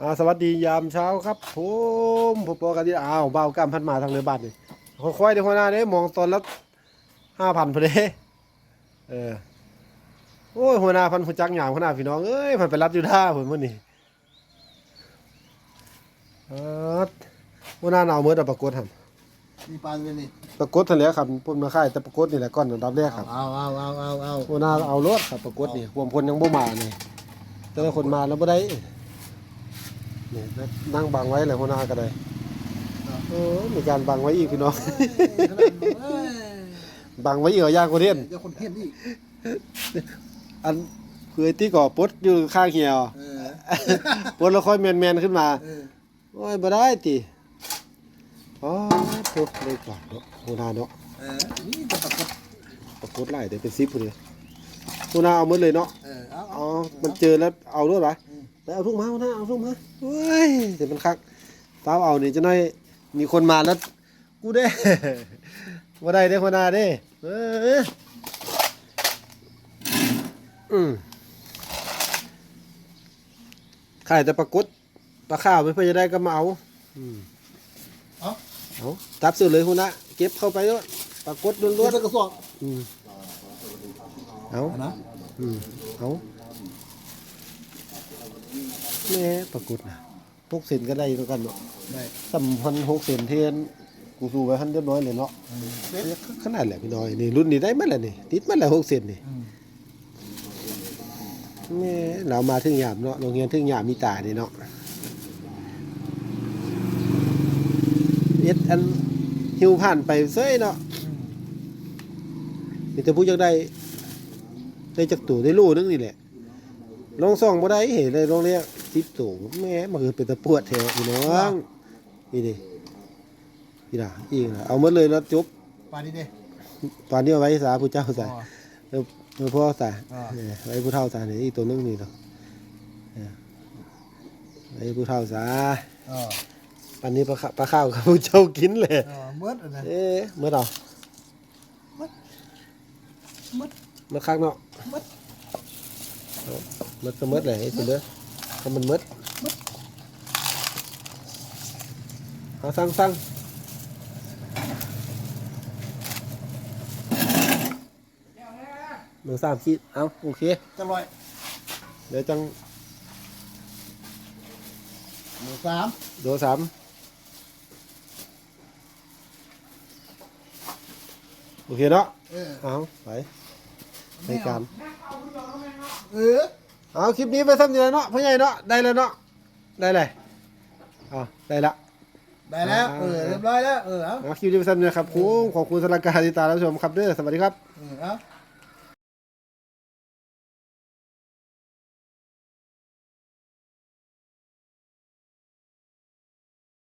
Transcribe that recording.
อ่าสวัสดียามเช้าครับผมผมปอกันที่อ้าวบ่าวกล้ามพันมาทางเรือบ้านนี่ค่อยๆเดี๋ยวหัวหน้าเด้มองตอนละห้าพันพอดีเออโอ้ยหัวหน้าพันผู้จักหยามหัวหน้าพี่น้องเอ้ยพันไปรับอยู่ท่าผมมื่อนี้อ่าหัวหน้าเอาเมื่อแต่ปรากฏทมีปลาด้วยนี่ำปรากฏทันแล้วครับพุ่นมาค่ายแต่ปรากฏนี่แหละก้อนอันดับแรกครับเอาเอาเอาเอาเอาหัวหน้าเอารถครับปรากฏนี่รวมคนยังบ่มานี่แต่ละคนมาแล้วบ่ได้ นี่นั่งบังไว้เลยหัวหน้าก็ได้เออมีการบังไว้อีกพี่น้องบังไว้อีกเหรอยากกว่าเด่นเดี๋ยวคนเห็นอีกอันคือไอ้ที่ก่อปดอยู่ข้างเหี่ยวเออปดแล้วค่อยแมนๆขึ้นมาเออโอ้ยบ่ได้ติอ๋อปุ๊บเลยก่อนเนาะหัวหน้าเนาะเออนี่จะปรากฏปรากฏไล่ได้เป็น10พุ่นเลยหัวหน้าเอาหมดเลยเนาะเออเอาอ๋เอาอมันเจอแล้วเอาด้วยปะอืมแล้ว เอาทุกมาหัวหน้าเอาทุกมาเฮ้ยเดี๋ยวมันคักเต้าเอานี่จะน้อยมีคนมาแล้วกูได้บ่ได้เด้หัวหน้าเด้เอออืมขายแต่ปลากดปลาข้าวไม่เพื่อจะได้ก็มาเอาอืมเอาเอาตับสุดเลยหัวหน้าเก็บเข้าไปด้วยปลากดล้ตัววนจะกระสอบๆอืมเอาเอานะอืมเอา แม่ปรากฏนะหกเซนก็ได้แล้วกันเนาะได้สัมพันหกเซนเทียนกูสู้ไว้หันเรียบร้อยเลยเนาะอืมเด็ดขนาดแหละพี่น้อยนี่รุ่นนี้ได้มั้ยล่ะนี่ติดมั้ยล่ะหกเซนนี่อืมแม่เรามาถึงยามเนาะโรงเรียนถึงยามมีตานี่เนาะเอ็ดอันหิวผ่านไปเซ้ยเนาะอืมมีแต่ผู้อยากได้ได้จักตัวได้โลนึงนี่แหละ ลองส่องบ่ได้เห็นเลยลองเรียกสิบตัวแม่มันคือเป็นตะปวดแถวพี่น้องนี่ดินี่ล่ะอีกล่ะเอาหมดเลยแล้วจบปลาดีเด้ตอนนี้เอาไว้สาผู้เจ้าสาอ๋อเออเออพ่อสาอ่าเออไว้ผู้เฒ่าสานี่อีกตัวนึงนี่เนาะเออไว้ผู้เฒ่าสาอ๋อปันนี้ปลาข้าปลาข้าวกับผู้เจ้ากินเลยอ๋อเมื่ออันนั้นเอ๊ะเมื่อเอาเมื่อเมื่อเมื่อข้างเนาะเมื่อเมื่อก็เมื่อเลยไอ้สิเด้อถ้ามันเมื่อเอาสั่งสั่งหนึ่งสามขีดเอาโอเคจะลอยเดี๋ยวจังหนึ่งสามโดสามโอเคเนาะเออเอาไปในการ เออ เอาคลิปนี้ไปซ้ำนี่แล้วเนาะพ่อใหญ่เนาะได้แล้วเนาะได้เลยเอาได้ละ ได้แล้ว เออ เรียบร้อยแล้ว เออเอาเอาคลิปนี้ไปซ้ำนี่นะครับผมขอบคุณสำหรับการติดตามรับชมครับเด้อสวัสดีครับ เออเอา